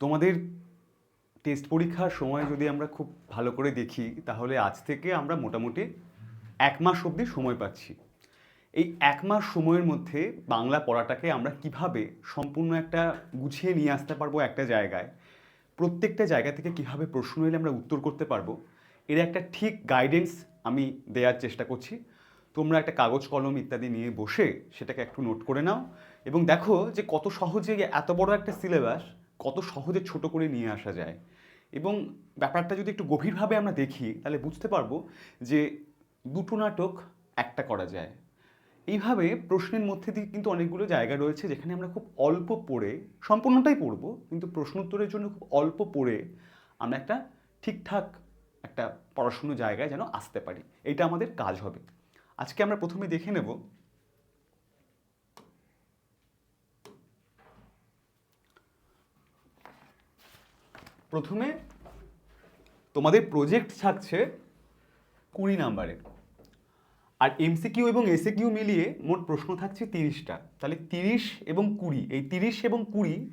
তোমাদের টেস্ট পরীক্ষার সময় যদি আমরা খুব ভালো করে দেখি, তাহলে আজ থেকে আমরা মোটামুটি এক মাস অবধি সময় পাচ্ছি। এই এক মাস সময়ের মধ্যে বাংলা পড়াটাকে আমরা কীভাবে সম্পূর্ণ একটা গুছিয়ে নিয়ে আসতে পারব একটা জায়গায়, প্রত্যেকটা জায়গা থেকে কীভাবে প্রশ্ন এলে আমরা উত্তর করতে পারব, এর একটা ঠিক গাইডেন্স আমি দেওয়ার চেষ্টা করছি। তোমরা একটা কাগজ, কলম ইত্যাদি নিয়ে বসে সেটাকে একটু নোট করে নাও এবং দেখো যে কত সহজে এত বড় একটা সিলেবাস কত সহজে ছোট করে নিয়ে আসা যায়। এবং ব্যাপারটা যদি একটু গভীরভাবে আমরা দেখি, তাহলে বুঝতে পারব যে দুটো নাটক একটা করা যায়। এইভাবে প্রশ্নের মধ্যে দিয়ে কিন্তু অনেকগুলো জায়গা রয়েছে যেখানে আমরা খুব অল্প পড়ে, সম্পূর্ণটাই পড়ব, কিন্তু প্রশ্ন উত্তরের জন্য খুব অল্প পড়ে আমরা একটা ঠিকঠাক একটা পড়াশুনো জায়গায় যেন আসতে পারি। এটা আমাদের কাজ হবে। আজকে আমরা প্রথমে দেখে নেব প্রথমে তোমাদের প্রজেক্ট থাকছে কুড়ি নাম্বারে। আর এমসিকিউ এবং এসিকিউ মিলিয়ে মোট প্রশ্ন থাকছে তিরিশটা। তাহলে তিরিশ এবং কুড়ি, এই তিরিশ এবং কুড়ি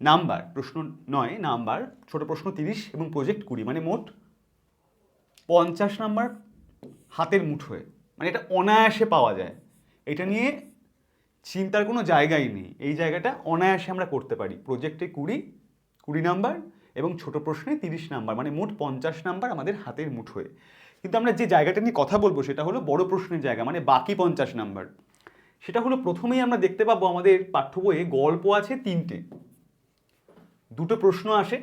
নাম্বার, প্রশ্ন নয়, নাম্বার, ছোট প্রশ্ন তিরিশ এবং প্রজেক্ট কুড়ি মানে মোট পঞ্চাশ নাম্বার হাতের মুঠোয় মানে এটা অনায়াসে পাওয়া যায়। এটা নিয়ে চিন্তার কোনো জায়গাই নেই। এই জায়গাটা অনায়াসে আমরা করতে পারি। প্রজেক্টে কুড়ি কুড়ি নাম্বার এবং ছোট প্রশ্নে তিরিশ নাম্বার মানে মোট পঞ্চাশ নাম্বার আমাদের হাতের মুঠোয়। কিন্তু আমরা যে জায়গাটা নিয়ে কথা বলব সেটা হলো বড় প্রশ্নের জায়গা মানে বাকি পঞ্চাশ নাম্বার। সেটা হলো প্রথমেই আমরা দেখতে পাবো আমাদের পাঠ্য বইয়ে গল্প আছে তিনটে। দুটো প্রশ্ন আসে,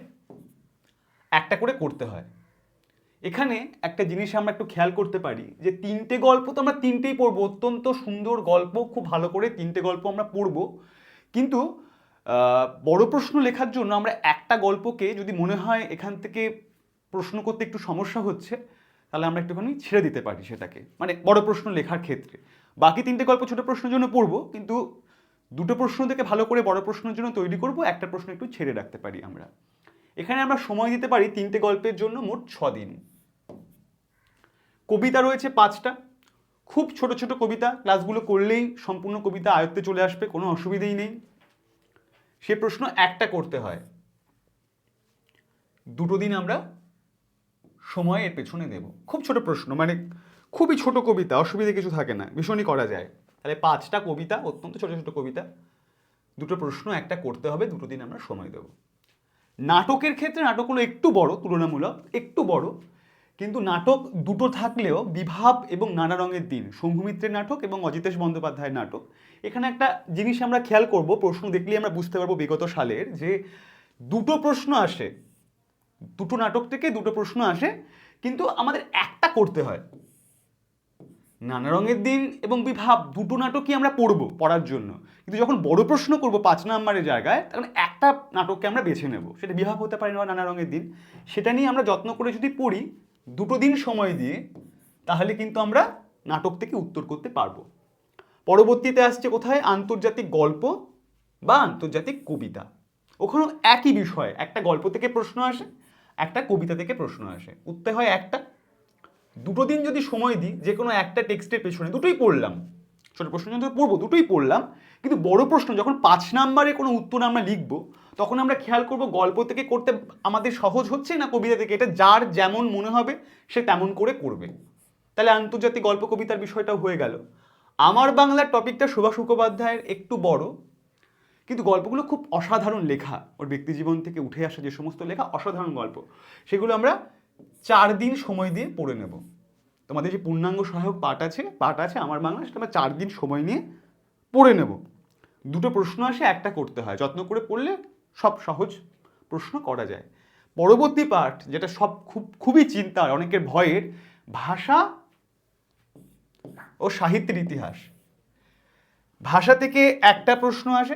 একটা করে করতে হয়। এখানে একটা জিনিস আমরা একটু খেয়াল করতে পারি যে তিনটে গল্প তো আমরা তিনটেই পড়ব, অত্যন্ত সুন্দর গল্প, খুব ভালো করে তিনটে গল্প আমরা পড়ব। কিন্তু বড় প্রশ্ন লেখার জন্য আমরা একটা গল্পকে যদি মনে হয় এখান থেকে প্রশ্ন করতে একটু সমস্যা হচ্ছে, তাহলে আমরা একটুখানি ছেড়ে দিতে পারি সেটাকে। মানে বড় প্রশ্ন লেখার ক্ষেত্রে। বাকি তিনটে গল্প ছোট প্রশ্নের জন্য পড়ব, কিন্তু দুটো প্রশ্ন থেকে ভালো করে বড় প্রশ্নের জন্য তৈরি করব, একটা প্রশ্ন একটু ছেড়ে রাখতে পারি আমরা। এখানে আমরা সময় দিতে পারি তিনটে গল্পের জন্য মোট দিন। কবিতা রয়েছে পাঁচটা। খুব ছোট ছোট কবিতা, ক্লাসগুলো করলেই সম্পূর্ণ কবিতা আয়ত্তে চলে আসবে, কোনো অসুবিধেই নেই। সে প্রশ্ন একটা করতে হয়। দুটো দিন আমরা সময় এর পেছনে দেব। খুব ছোট প্রশ্ন মানে খুবই ছোট কবিতা, অসুবিধে কিছু থাকে না, ভীষণই করা যায়। তাহলে পাঁচটা কবিতা, অত্যন্ত ছোট ছোট কবিতা, দুটো প্রশ্ন একটা করতে হবে, দুটো দিন আমরা সময় দেব। নাটকের ক্ষেত্রে নাটকগুলো একটু বড়, তুলনামূলক একটু বড় কিন্তু নাটক দুটো থাকলেও বিভাব এবং নানা রঙের দিন। শঙ্ভুমিত্রের নাটক এবং অজিতেশ বন্দ্যোপাধ্যায়ের নাটক। এখানে একটা জিনিস আমরা খেয়াল করব, প্রশ্ন দেখলেই আমরা বুঝতে পারব বিগত সালের, যে দুটো প্রশ্ন আসে। দুটো নাটক থেকে দুটো প্রশ্ন আসে, কিন্তু আমাদের একটা করতে হয়। নানা রঙের দিন এবং বিভাব দুটো নাটকই আমরা পড়ব পড়ার জন্য। কিন্তু যখন বড় প্রশ্ন করব পাঁচ নাম্বারের জায়গায় তখন একটা নাটককে আমরা বেছে নেব। সেটা বিভাব হতে পারে না নানা রঙের দিন। সেটা নিয়ে আমরা যত্ন করে যদি পড়ি দুটো দিন সময় দিয়ে, তাহলে কিন্তু আমরা নাটক থেকে উত্তর করতে পারব। পরবর্তীতে আসছে কোথায়? আন্তর্জাতিক গল্প বা আন্তর্জাতিক কবিতা। ওখানেও একই বিষয়, একটা গল্প থেকে প্রশ্ন আসে, একটা কবিতা থেকে প্রশ্ন আসে। উত্তর হয় একটা। দুটো দিন যদি সময় দিই যে কোনো একটা টেক্সটের পেছনে দুটোই পড়লাম। ছোট প্রশ্ন যখন পড়ব, দুটোই পড়লাম। কিন্তু বড় প্রশ্ন, যখন পাঁচ নাম্বারে কোনো উত্তর আমরা লিখব, তখন আমরা খেয়াল করব গল্প থেকে করতে আমাদের সহজ হচ্ছে না কবিতা থেকে? এটা যার যেমন মনে হবে, সে তেমন করে করবে। তাহলে আন্তর্জাতিক গল্প কবিতার বিষয়টাও হয়ে গেল। আমার বাংলার টপিকটা সুভাষ মুখোপাধ্যায়ের একটু বড়, কিন্তু গল্পগুলো খুব অসাধারণ লেখা। ওর ব্যক্তিজীবন থেকে উঠে আসা যে সমস্ত লেখা অসাধারণ গল্প, সেগুলো আমরা চার দিন সময় দিয়ে পড়ে নেব। তোমাদের যে পূর্ণাঙ্গ সহায়ক পাঠ আছে পাঠ আছে আমার বাংলা, সেটা আমরা চার দিন সময় নিয়ে পড়ে নেব। দুটো প্রশ্ন আসে, একটা করতে হয়। যত্ন করে পড়লে সব সহজ প্রশ্ন করা যায়। পরবর্তী পাঠ, যেটা সব খুব, খুবই চিন্তার, অনেকের ভয়ের, ভাষা ও সাহিত্যের ইতিহাস। ভাষা থেকে একটা প্রশ্ন আসে,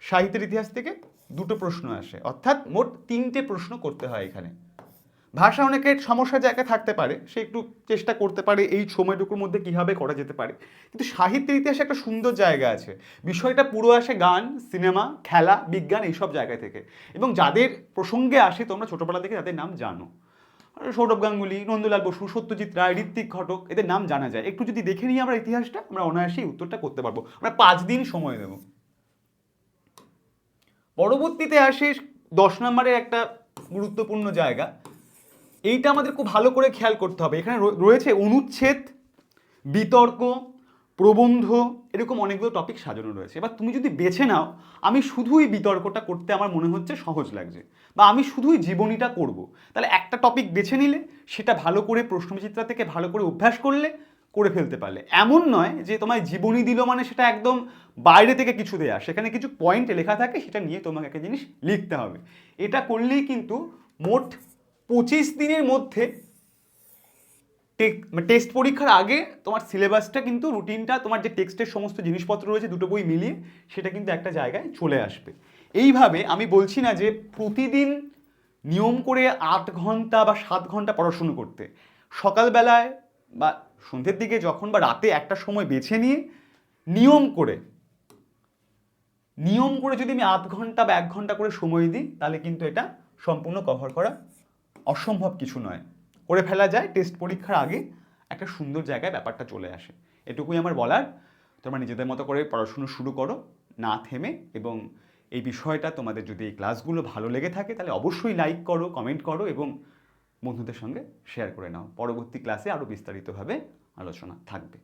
সাহিত্যের ইতিহাস থেকে দুটো প্রশ্ন আসে। অর্থাৎ মোট তিনটে প্রশ্ন করতে হয় এখানে। ভাষা অনেকের সমস্যার জায়গায় থাকতে পারে, সে একটু চেষ্টা করতে পারে এই সময়টুকুর মধ্যে কীভাবে করা যেতে পারে। কিন্তু সাহিত্যের ইতিহাসে একটা সুন্দর জায়গা আছে। বিষয়টা পুরো আসে গান, সিনেমা, খেলা, বিজ্ঞান এইসব জায়গা থেকে। এবং যাদের প্রসঙ্গে আসে, তোমরা ছোটোবেলা থেকে তাদের নাম জানো। সৌরভ গাঙ্গুলি, নন্দলাল বসু, সত্যজিৎ রায়, ঋত্বিক ঘটক, এদের নাম জানা যায়। একটু যদি দেখে নিই আমরা ইতিহাসটা, আমরা অনায়াসেই উত্তরটা করতে পারব। আমরা পাঁচ দিন সময় দেবো পরবর্তীতে আসে দশ নম্বরের একটা গুরুত্বপূর্ণ জায়গা। এইটা আমাদের খুব ভালো করে খেয়াল করতে হবে। এখানে রয়ে- রয়েছে অনুচ্ছেদ, বিতর্ক, প্রবন্ধ, এরকম অনেকগুলো টপিক সাজানো রয়েছে। এবার তুমি যদি বেছে নাও, আমি শুধুই বিতর্কটা করতে আমার মনে হচ্ছে সহজ লাগছে বা আমি শুধুই জীবনীটা করব, তাহলে একটা টপিক বেছে নিলে, সেটা ভালো করে প্রশ্নবিচিত্রা থেকে ভালো করে অভ্যাস করলে, করে ফেলতে পারলে। এমন নয় যে তোমায় জীবনী দিল মানে সেটা একদম বাইরে থেকে কিছু দেয়া। সেখানে কিছু পয়েন্ট লেখা থাকে, সেটা নিয়ে তোমাকে একটা জিনিস লিখতে হবে। এটা করলেই কিন্তু মোট পঁচিশ দিনের মধ্যে টেস্ট পরীক্ষার আগে তোমার সিলেবাসটা কিন্তু রুটিনটা, তোমার যে টেক্সটের সমস্ত জিনিসপত্র রয়েছে, দুটো বই মিলিয়ে সেটা কিন্তু একটা জায়গায় চলে আসবে। এইভাবে আমি বলছি না যে প্রতিদিন নিয়ম করে আট ঘণ্টা বা সাত ঘণ্টা পড়াশুনো করতে। সকালবেলায় বা সন্ধ্যের দিকে যখন বা রাতে একটা সময় বেছে নিয়ে নিয়ম করে নিয়ম করে যদি আমি আধ ঘণ্টা বা এক ঘণ্টা করে সময় দিই, তাহলে কিন্তু এটা সম্পূর্ণ কভার করা অসম্ভব কিছু নয়। করে ফেলা যায় টেস্ট পরীক্ষার আগে একটা সুন্দর জায়গায় ব্যাপারটা চলে আসে। এটুকুই আমার বলার। তোমরা নিজেদের মতো করে পড়াশুনো শুরু করো, না থেমে এবং এই বিষয়টা তোমাদের যদি এই ক্লাসগুলো ভালো লেগে থাকে, তাহলে অবশ্যই লাইক করো কমেন্ট করো এবং বন্ধুদের সঙ্গে শেয়ার করে নাও। পরবর্তী ক্লাসে আরও বিস্তারিতভাবে আলোচনা থাকবে।